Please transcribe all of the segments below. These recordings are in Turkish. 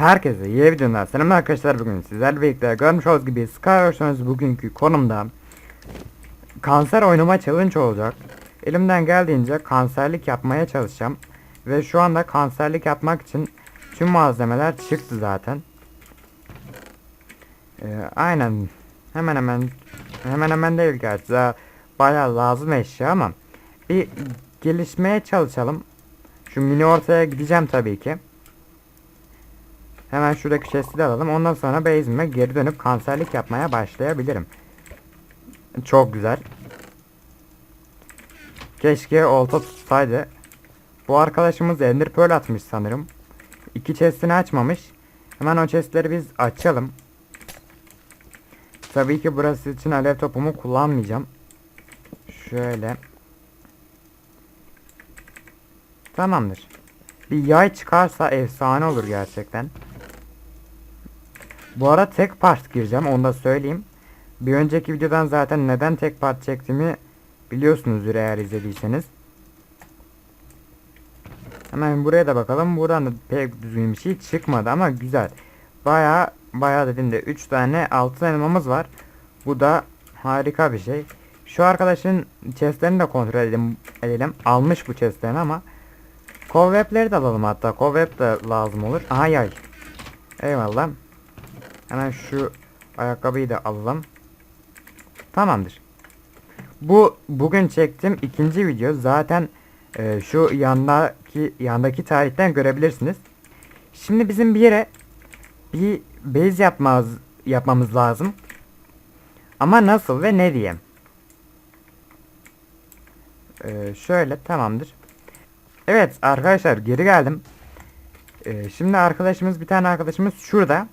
Herkese yeni videodan selam arkadaşlar bugün sizlerle birlikte görmüş olduğunuz gibi Skyverse'ın bugünkü konumda kanser oynama challenge olacak. Elimden geldiğince kanserlik yapmaya çalışacağım. Ve şu anda kanserlik yapmak için tüm malzemeler çıktı zaten. Ee, aynen hemen hemen hemen hemen değil gerçi bayağı lazım eşya ama bir gelişmeye çalışalım. Şu mini ortaya gideceğim tabii ki. Hemen şuradaki chest'i de alalım. Ondan sonra base'ime geri dönüp kanserlik yapmaya başlayabilirim. Çok güzel. Keşke olta tutsaydı. Bu arkadaşımız Ender Pearl atmış sanırım. İki chest'ini açmamış. Hemen o chest'leri biz açalım. Tabii ki burası için alev topumu kullanmayacağım. Şöyle. Tamamdır. Bir yay çıkarsa efsane olur gerçekten. Bu ara tek part gireceğim onu da söyleyeyim. Bir önceki videodan zaten neden tek part çektiğimi biliyorsunuzdur eğer izlediyseniz. Hemen buraya da bakalım. Buradan da pek düzgün bir şey çıkmadı ama güzel. Baya baya dediğimde 3 tane altın elmamız var. Bu da harika bir şey. Şu arkadaşın chestlerini de kontrol edelim. edelim. Almış bu chestlerini ama Cobweb'leri de alalım hatta. Cobweb de lazım olur. Aha yay. Eyvallah. Hemen şu ayakkabıyı da alalım. Tamamdır. Bu bugün çektiğim ikinci video. Zaten e, şu yandaki yandaki tarihten görebilirsiniz. Şimdi bizim bir yere bir base yapmaz yapmamız lazım. Ama nasıl ve ne diye. E, şöyle tamamdır. Evet arkadaşlar geri geldim. Ee, şimdi arkadaşımız bir tane arkadaşımız şurada.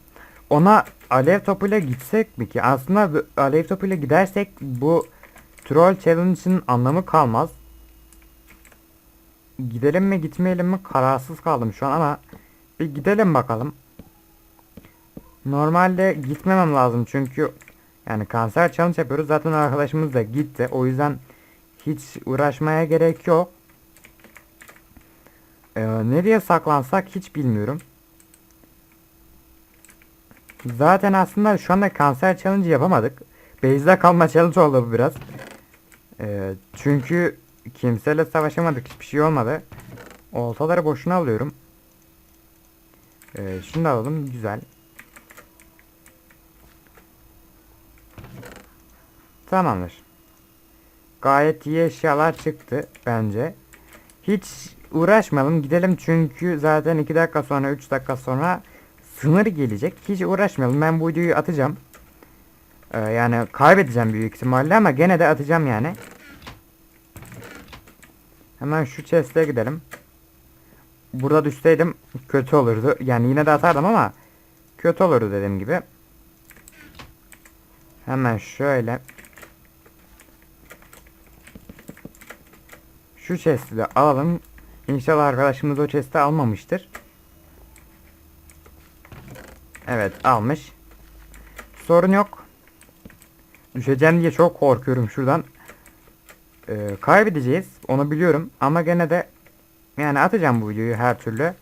Ona alev topuyla gitsek mi ki? Aslında alev topuyla gidersek bu troll challenge'ın anlamı kalmaz. Gidelim mi gitmeyelim mi kararsız kaldım şu an ama bir gidelim bakalım. Normalde gitmemem lazım çünkü yani kanser challenge yapıyoruz. Zaten arkadaşımız da gitti. O yüzden hiç uğraşmaya gerek yok. Ee, nereye saklansak hiç bilmiyorum. Zaten aslında şu anda kanser challenge yapamadık. Base'de kalma challenge oldu bu biraz. Ee, çünkü kimseyle savaşamadık. Hiçbir şey olmadı. Oltaları boşuna alıyorum. Ee, şunu da alalım. Güzel. Tamamdır. Gayet iyi eşyalar çıktı bence. Hiç uğraşmayalım gidelim çünkü zaten 2 dakika sonra 3 dakika sonra sınır gelecek. Hiç uğraşmayalım ben bu videoyu atacağım. Ee, yani kaybedeceğim büyük ihtimalle ama gene de atacağım yani. Hemen şu chest'e gidelim. Burada düşseydim kötü olurdu. Yani yine de atardım ama kötü olurdu dediğim gibi. Hemen şöyle. Şu chest'i de alalım. İnşallah arkadaşımız o chest'i almamıştır. Evet almış. Sorun yok. Düşeceğim diye çok korkuyorum şuradan. Ee, kaybedeceğiz. Onu biliyorum. Ama gene de yani atacağım bu videoyu her türlü.